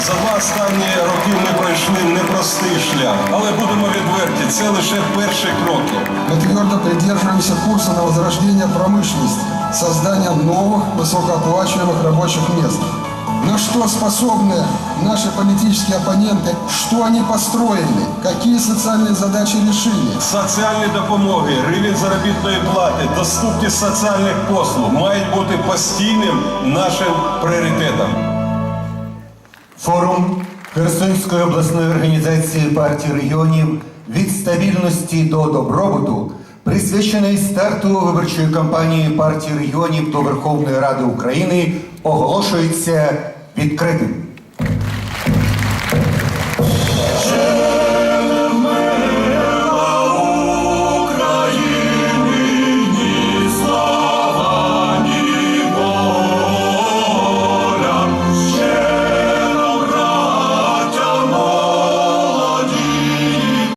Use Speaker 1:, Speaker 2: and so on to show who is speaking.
Speaker 1: За два останні роки ми пройшли непростий шлях, але будемо відверті, це лише перші кроки.
Speaker 2: Ми твердо придержуємося курсу на возрождення промисловості, створення нових високооплачуваних робочих місць. На что способны наши политические оппоненты, что они построили, какие социальные задачи решили.
Speaker 1: Соціальні допомоги, рівень заробітної плати, доступність соціальних послуг мають бути постійним нашим пріоритетом.
Speaker 3: Форум Херсонської обласної організації партії регіонів від стабільності до добробуту присвячений старту виборчої кампанії партії регіонів до Верховної Ради України оголошується відкритим.